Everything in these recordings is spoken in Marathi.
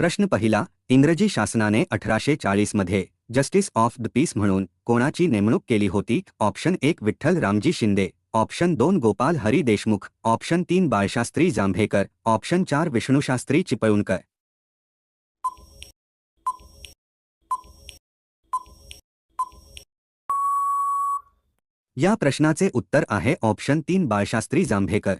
प्रश्न पहिला इंग्रजी शासनाने अठराशे चाळीसमध्ये जस्टिस ऑफ द पीस म्हणून कोणाची नेमणूक केली होती? ऑप्शन एक विठ्ठल रामजी शिंदे. ऑप्शन दोन गोपाल हरी देशमुख. ऑप्शन तीन बाळशास्त्री जांभेकर. ऑप्शन चार विष्णुशास्त्री चिपळूणकर. या प्रश्नाचे उत्तर आहे ऑप्शन तीन बाळशास्त्री जांभेकर.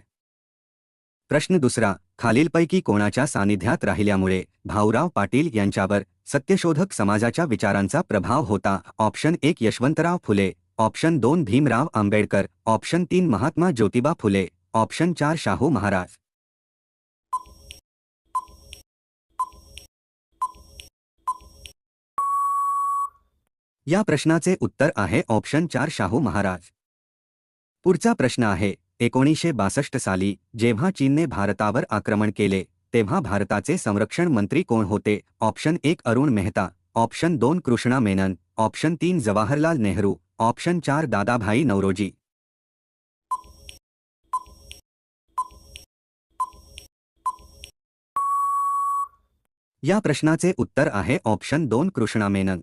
प्रश्न दुसरा खालीलपैकी कोणाच्या सानिध्यात राहिल्यामुळे भाऊराव पाटील यांच्यावर सत्यशोधक समाजाच्या विचारांचा प्रभाव होता. ऑप्शन एक यशवंतराव फुले. ऑप्शन दोन भीमराव आंबेडकर. ऑप्शन तीन महात्मा ज्योतिबा फुले. ऑप्शन चार शाहू महाराज. या प्रश्नाचे उत्तर आहे ऑप्शन चार शाहू महाराज. पुढचा प्रश्न आहे एकोणीसशे बासष्ट साली जेव्हा चीनने भारतावर आक्रमण केले तेव्हा भारताचे संरक्षण मंत्री कोण होते? ऑप्शन एक अरुण मेहता ऑप्शन दोन कृष्णा मेनन ऑप्शन तीन जवाहरलाल नेहरू ऑप्शन चार दादाभाई नवरोजी या प्रश्नाचे उत्तर आहे ऑप्शन दोन कृष्णा मेनन.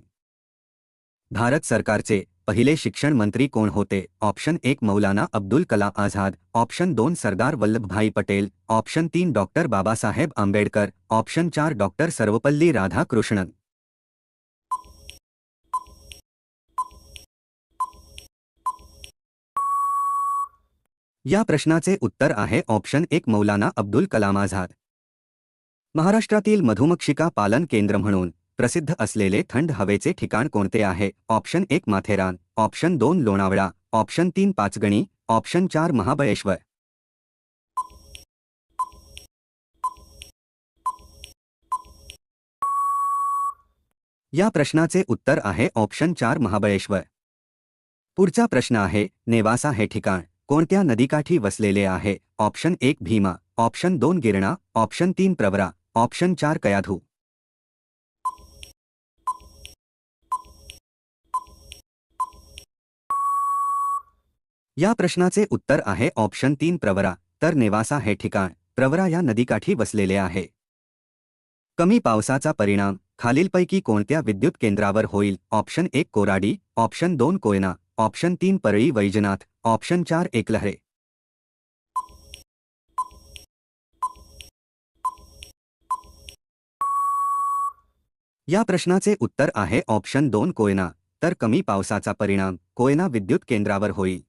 भारत सरकारचे पहिले शिक्षण मंत्री कोण होते? ऑप्शन एक मौलाना अब्दुल कलाम आझाद ऑप्शन दोन सरदार वल्लभभाई पटेल ऑप्शन तीन डॉक्टर बाबासाहेब आंबेडकर ऑप्शन चार डॉक्टर सर्वपल्ली राधाकृष्णन. या प्रश्नाचे उत्तर आहे ऑप्शन एक मौलाना अब्दुल कलाम आझाद. महाराष्ट्रातील मधुमक्षिका पालन केंद्र म्हणून. प्रसिद्ध असलेले थंड हवेचे ठिकाण कोणते आहे? ऑप्शन एक माथेरान ऑप्शन दोन लोणावळा ऑप्शन तीन पाचगणी ऑप्शन चार महाबळेश्वर. या प्रश्नाचे उत्तर आहे ऑप्शन चार महाबळेश्वर. पुढचा प्रश्न आहे नेवासा हे ठिकाण कोणत्या नदीकाठी वसलेले आहे? ऑप्शन एक भीमा ऑप्शन दोन गिरणा ऑप्शन तीन प्रवरा ऑप्शन चार कयाधू. या प्रश्नाचे उत्तर आहे ऑप्शन तीन प्रवरा. तर नेवासा हे ठिकाण. प्रवरा या नदीकाठी वसलेले आहे. कमी पावसाचा परिणाम. खालीलपैकी कोणत्या विद्युत केंद्रावर होईल? ऑप्शन एक कोराडी. ऑप्शन दोन कोयना. ऑप्शन तीन परळी वैजनाथ. ऑप्शन चार एकलहरे. या प्रश्नाचे उत्तर आहे ऑप्शन दोन कोयना. तर कमी पावसाचा परिणाम. कोयना विद्युत केंद्रावर होईल.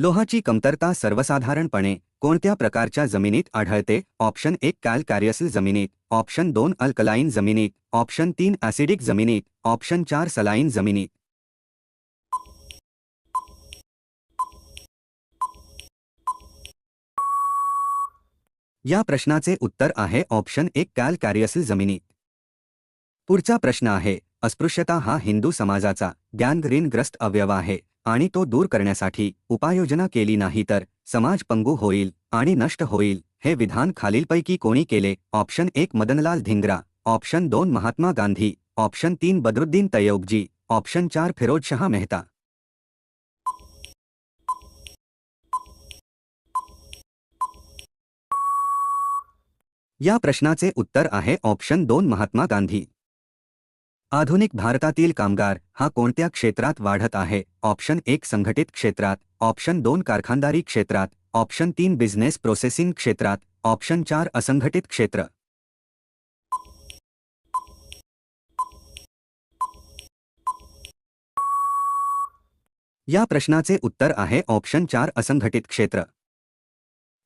लोहाची कमतरता सर्वसाधारणपणे कोणत्या प्रकारच्या जमिनीत आढळते? ऑप्शन एक कॅलकॅरियसल जमिनीत. ऑप्शन दोन अल्कलाईन जमिनीत. ऑप्शन तीन ॲसिडिक जमिनीत. ऑप्शन चार सलाईन जमिनीत. या प्रश्नाचे उत्तर आहे ऑप्शन एक कॅलकॅरियसिल जमिनीत. पुढचा प्रश्न आहे अस्पृश्यता हा हिंदू समाजाचा ग्रस्त अवयव आहे. आणि तो दूर करण्यासाठी उपाययोजना केली नाही तर समाज पंगू होईल आणि नष्ट होईल. हे विधान खालीलपैकी कोणी केले? ऑप्शन एक मदनलाल धिंग्रा. ऑप्शन दोन महात्मा गांधी. ऑप्शन तीन बदरुद्दीन तयोगजी ऑप्शन चार फिरोजशहा मेहता. या प्रश्नाचे उत्तर आहे ऑप्शन दोन महात्मा गांधी. आधुनिक भारतातील कामगार हा कोणत्या क्षेत्रात वाढत आहे? ऑप्शन एक संघटित क्षेत्रात ऑप्शन दोन कारखानदारी क्षेत्रात ऑप्शन तीन बिझनेस प्रोसेसिंग क्षेत्रात ऑप्शन चार असंघटित क्षेत्र. या प्रश्नाचे उत्तर आहे ऑप्शन चार असंघटित क्षेत्र.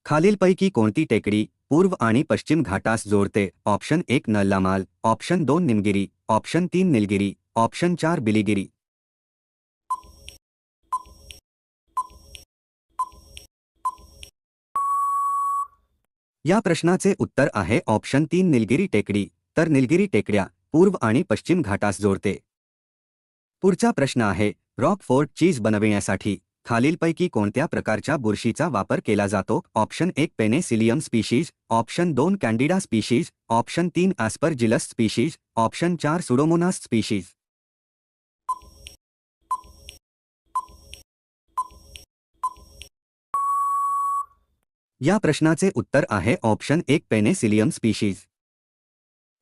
खालीलपैकी कोणती टेकडी पूर्व आणि पश्चिम घाटास जोडते? ऑप्शन एक नल्लामाल ऑप्शन दोन निमगिरी ऑप्शन तीन निलगिरी ऑप्शन चार बिलीगिरी. या प्रश्नाचे उत्तर आहे ऑप्शन तीन निलगिरी टेकडी तर निलगिरी टेकड्या पूर्व आणि पश्चिम घाटास जोडते. पुढचा प्रश्न आहे रॉक फोर्ट चीज बनविण्यासाठी खालीलपैकी कोणत्या प्रकारच्या बुरशीचा वापर केला जातो? ऑप्शन एक पेनेसिलियम स्पीशीज. ऑप्शन दोन कॅन्डिडा स्पीशीज. ऑप्शन तीन ॲस्परजिलस स्पीशीज. ऑप्शन चार सुडोमोनास स्पीशीज. या प्रश्नाचे उत्तर आहे ऑप्शन एक पेनेसिलियम स्पीशीज.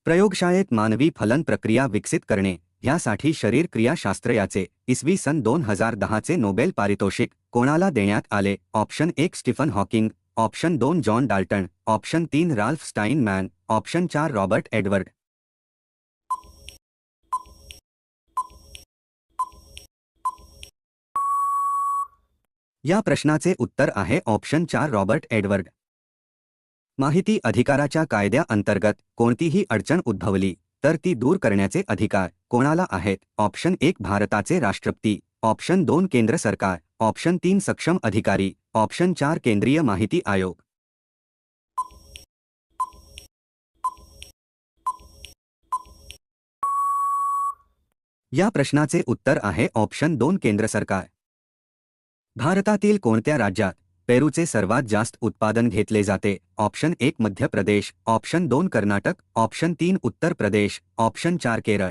प्रयोगशाळेत मानवी फलन प्रक्रिया विकसित करणे. ह्यासाठी शरीर क्रियाशास्त्र याचे इसवी सन दोन हज़ार दहाचे नोबेल पारितोषिक कोणाला देण्यात आले? ऑप्शन एक स्टीफन हॉकिंग. ऑप्शन दोन, जॉन डाल्टन. ऑप्शन तीन, राल्फ स्टाइन स्टाईनमॅन ऑप्शन चार, रॉबर्ट एडवर्ड. या प्रश्नाचे उत्तर आहे ऑप्शन चार, रॉबर्ट एडवर्ड. माहिती अधिकाराच्या कायद्या अंतर्गत कोणतीही अडचण उद्भवली. तर ती दूर करण्याचे अधिकार कोणाला आहेत? ऑप्शन एक भारताचे राष्ट्रपती. ऑप्शन दोन केंद्र सरकार. ऑप्शन तीन सक्षम अधिकारी. ऑप्शन चार केंद्रीय माहिती आयोग. या प्रश्नाचे उत्तर आहे ऑप्शन दोन केंद्र सरकार. भारतातील कोणत्या राज्यात पेरूचे सर्वात जास्त उत्पादन घेतले जाते. ऑप्शन एक मध्य प्रदेश ऑप्शन दोन कर्नाटक ऑप्शन तीन उत्तर प्रदेश ऑप्शन चार केरळ.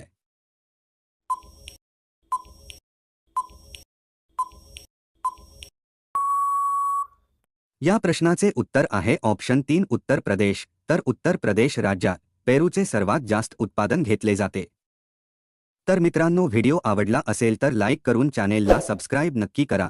या प्रश्नाचे उत्तर आहे ऑप्शन तीन उत्तर प्रदेश तर उत्तर प्रदेश राज्यात पेरूचे सर्वात जास्त उत्पादन घेतले जाते. तर मित्रांनो व्हिडिओ आवडला असेल तर लाईक करून चॅनेलला सबस्क्राईब नक्की करा.